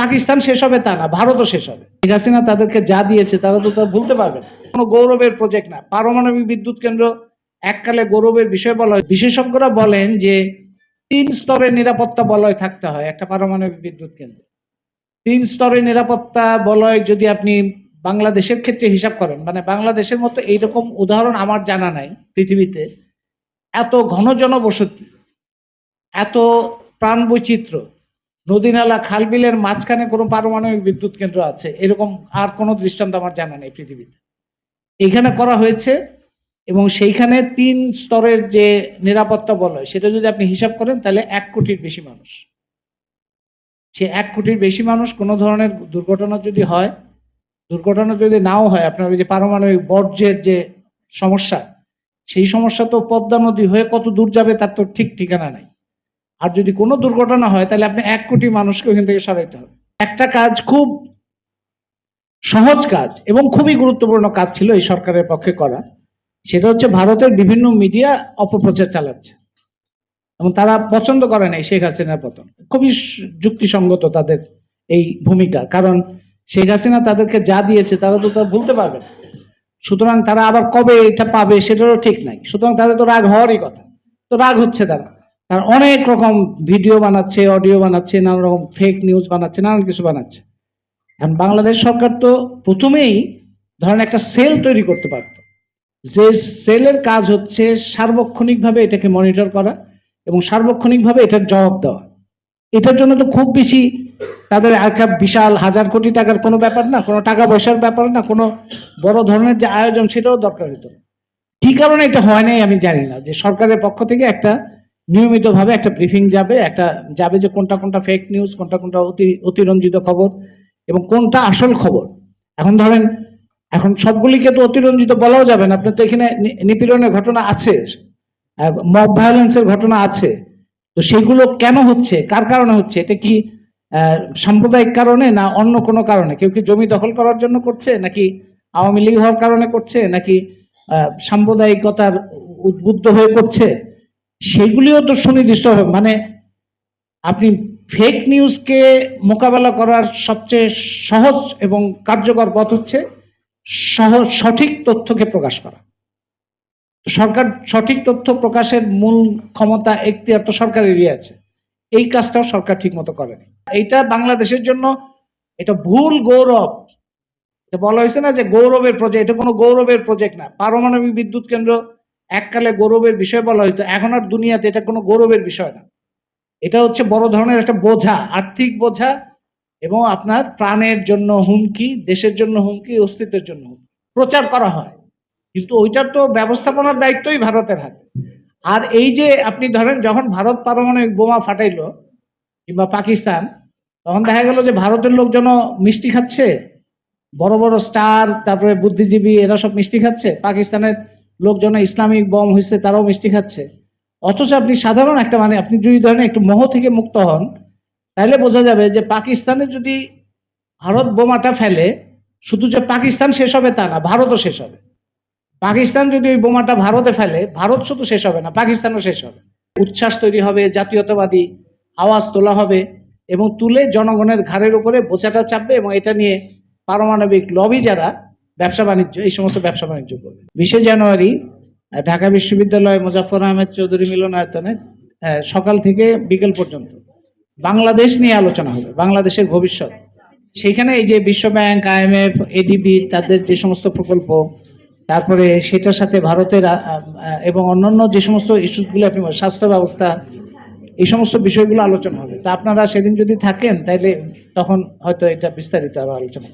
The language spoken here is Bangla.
পাকিস্তান শেষ হবে তা না, ভারতও শেষ হবে। শেখ হাসিনা তাদেরকে যা দিয়েছে তারা তো তারা ভুলতে পারবে না। কোনো গৌরবের প্রজেক্ট না। পারমাণবিক বিদ্যুৎ কেন্দ্র এককালে গৌরবের বিষয় বলা হয়। বিশেষজ্ঞরা বলেন যে তিন স্তরের নিরাপত্তা বলয় থাকতে হয়, একটা পারমাণবিক বিদ্যুৎ কেন্দ্র। তিন স্তরের নিরাপত্তা বলয় যদি আপনি বাংলাদেশের ক্ষেত্রে হিসাব করেন মানে বাংলাদেশের মতো এইরকম উদাহরণ আমার জানা নাই পৃথিবীতে, এত ঘন জনবসতি, এত প্রাণ বৈচিত্র্য নদী নালা খালবিলের মাঝখানে কোনো পারমাণবিক বিদ্যুৎ কেন্দ্র আছে, এরকম আর কোনো দৃষ্টান্ত আমার জানা নেই পৃথিবীতে। এখানে করা হয়েছে এবং সেইখানে তিন স্তরের যে নিরাপত্তা বলয়, সেটা যদি আপনি হিসাব করেন তাহলে এক কোটির বেশি মানুষ। সে এক কোটির বেশি মানুষ কোনো ধরনের দুর্ঘটনা যদি হয়, দুর্ঘটনা যদি নাও হয়, আপনার ওই যে পারমাণবিক বর্জ্যের যে সমস্যা, সেই সমস্যা তো পদ্মা নদী হয়ে কত দূর যাবে তার তো ঠিক ঠিকানা নাই। আর যদি কোনো দুর্ঘটনা হয়, তাহলে আপনি এক কোটি মানুষকে ওখান থেকে সরাইতে হবে। একটা কাজ খুব সহজ কাজ এবং খুবই গুরুত্বপূর্ণ কাজ ছিল এই সরকারের পক্ষে করা। সেটা হচ্ছে ভারতের বিভিন্ন মিডিয়া অপপ্রচার চালাচ্ছে। এবং তারা পছন্দ করে নাই শেখ হাসিনার পতন। খুবই যুক্তিসঙ্গত তাদের এই ভূমিকা। কারণ শেখ হাসিনা তাদেরকে যা দিয়েছে, তারা তো তারা ভুলতে পারবে না। সুতরাং তারা আবার কবে এটা পাবে, সেটারও ঠিক নাই। সুতরাং তাদের তো রাগ হওয়ারই কথা। তো রাগ হচ্ছে তারা। তারা অনেক রকম ভিডিও বানাচ্ছে, অডিও বানাচ্ছে, নানা রকম ফেক নিউজ বানাচ্ছে, নানান কিছু বানাচ্ছে। এখন বাংলাদেশ সরকার তো প্রথমেই ধরেন একটা সেল তৈরি করতে পারত। যে সেলের কাজ হচ্ছে সার্বক্ষণিকভাবে এটাকে মনিটর করা এবং সার্বক্ষণিকভাবে এটার জবাব দেওয়া। এটার জন্য তো খুব বেশি তাদের একটা বিশাল হাজার কোটি টাকার কোনো ব্যাপার না, কোনো টাকা পয়সার ব্যাপার না, কোনো বড় ধরনের যে আয়োজন সেটাও দরকার হতো। কি কারণে এটা হয় নাই আমি জানি না, যে সরকারের পক্ষ থেকে একটা নিয়মিতভাবে একটা ব্রিফিং যাবে, একটা যাবে যে কোনটা কোনটা ফেক নিউজ কোনটা কোনটা অতি, অতিরঞ্জিত খবর এবং কোনটা আসল খবর। এখন ধরেন, এখন সবগুলিকে তো অতিরঞ্জিত বলাও যাবে না। আপনার তো এখানে নিপীড়নের ঘটনা আছে মব ভায়োলেন্সের ঘটনা আছে। তো সেগুলো কেন হচ্ছে? কার কারণে হচ্ছে? এটা কি সাম্প্রদায়িক কারণে না অন্য কোনো কারণে? কেউ কি জমি দখল করার জন্য করছে? নাকি আওয়ামী লীগ হওয়ার কারণে করছে? নাকি সাম্প্রদায়িকতার উদ্বুদ্ধ হয়ে করছে? সেগুলিও তো সুনির্দিষ্ট হবে। মানে আপনি ফেক নিউজকে মোকাবেলা করার সবচেয়ে সহজ এবং কার্যকর পথ হচ্ছে সহজ সঠিক তথ্যকে প্রকাশ করা। সরকার সঠিক তথ্য প্রকাশের মূল ক্ষমতা এখতিয়ার তো সরকারেরই আছে। এই কাজটাও সরকার ঠিক মতো করেনি। এইটা বাংলাদেশের জন্য এটা ভুল গৌরব। বলা হয়েছে না যে গৌরবের প্রজেক্ট এটা কোনো গৌরবের প্রজেক্ট না। পারমাণবিক বিদ্যুৎ কেন্দ্র এককালে গৌরবের বিষয় বলা হইতো, এখন আর দুনিয়াতে এটা কোনো গৌরবের বিষয় না। এটা হচ্ছে বড় ধরনের একটা বোঝা, আর্থিক বোঝা এবং আপনার প্রাণের জন্য হুমকি, দেশের জন্য হুমকি, অস্তিত্বের জন্য হুমকি। প্রচার করা হয়। কিন্তু ওইটার তো ব্যবস্থাপনার দায়িত্বই ভারতের হাতে। আর এই যে আপনি ধরেন, যখন ভারত পারমাণবিক বোমা ফাটাইলো কিংবা পাকিস্তান, তখন দেখা গেল যে ভারতের লোকজন মিষ্টি খাচ্ছে, বড় বড় স্টার, তারপরে বুদ্ধিজীবী, এরা সব মিষ্টি খাচ্ছে, পাকিস্তানের লোকজন ইসলামিক বম হয়েছে তারাও মিষ্টি খাচ্ছে। অথচ আপনি সাধারণ একটা মানে আপনি যদি ধরেন একটু মোহ থেকে মুক্ত হন তাহলে বোঝা যাবে যে পাকিস্তানে যদি ভারত বোমাটা ফেলে, শুধু যে পাকিস্তান শেষ হবে তা না, ভারতও শেষ হবে। পাকিস্তান যদি ওই বোমাটা ভারতে ফেলে, ভারত শুধু শেষ হবে না, পাকিস্তানও শেষ হবে। উচ্ছ্বাস তৈরি হবে, জাতীয়তাবাদী আওয়াজ তোলা হবে এবং তুলে জনগণের ঘাড়ের উপরে বোঝাটা চাপবে এবং এটা নিয়ে পারমাণবিক লবি যারা ব্যবসা বাণিজ্য, এই সমস্ত ব্যবসা বাণিজ্য করবে। বিশে জানুয়ারি ঢাকা বিশ্ববিদ্যালয় মুজাফর আহমেদ চৌধুরী মিলনায়তনে সকাল থেকে বিকেল পর্যন্ত। বাংলাদেশ নিয়ে আলোচনা হবে, বাংলাদেশের ভবিষ্যৎ। সেখানে এই যে বিশ্ব ব্যাংক আইএমএফ এডিবি তাদের যে সমস্ত প্রকল্প, তারপরে সেটার সাথে ভারতের এবং অন্যান্য যে সমস্ত ইস্যুগুলো আপনি স্বাস্থ্য ব্যবস্থা, এই সমস্ত বিষয়গুলো আলোচনা হবে। তা আপনারা সেদিন যদি থাকেন তাহলে তখন হয়তো এটা বিস্তারিত আবার আলোচনা